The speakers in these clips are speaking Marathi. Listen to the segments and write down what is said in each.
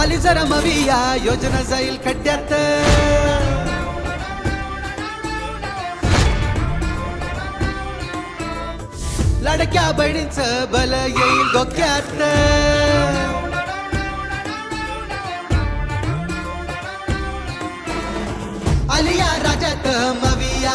आली जरा मविया योजना जाईल खड्ड्यात. लडक्या बहिणीच बल येईल डोक्यात. आलिया राजात मविया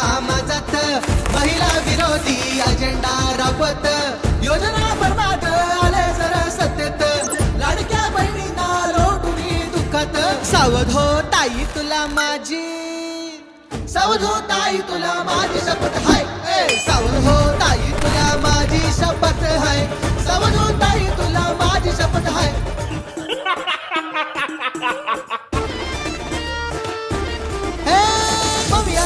सावध हो ताई तुला माझी. हो सावध हो ताई तुला माझी शपथ हाय. सावध हो ताई तुला माझी शपथ हाय. सावध हो ताई तुला माझी शपथ हाय.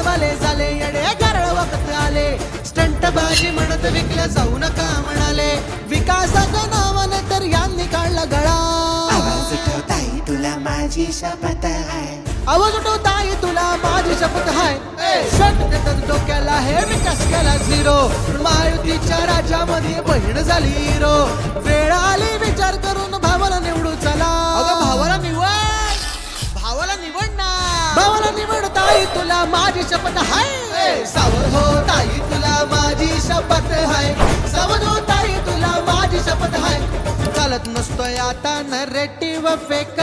वाले झाले येडे गारळ वखत आले. स्टंट बाजी म्हणत विकल्या जाऊ नका म्हणाले. विकासाच्या नावाने माझी शपथ आहे. आवाज उठवताई तुला माझी शपथ शट देतात डोक्याला हे विकास केला झिरो? महायुतीच्या राज्यामध्ये बहीण झाली हिरो. वेळ आली विचार करून चालत नसतोय आता नरेटिव फेक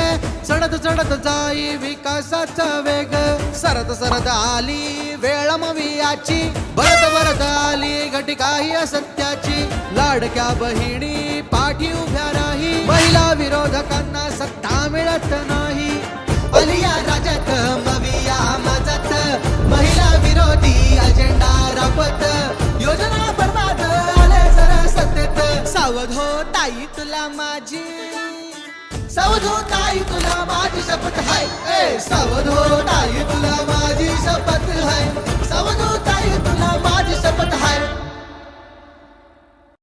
चढत चढत जाई विकासाचा वेग. सरत सरत आली वेळ मवियाची. भरत भरत आली घटिकाही असत्याची. लाडक्या बहिणी पाठी उभ्या राही. महिला विरोधकांना सत्ता मिळत नाही. अलिया राज्यात सावध हो ताई तुला माझी. सावध हो ताई तुला माझी शपथ हाय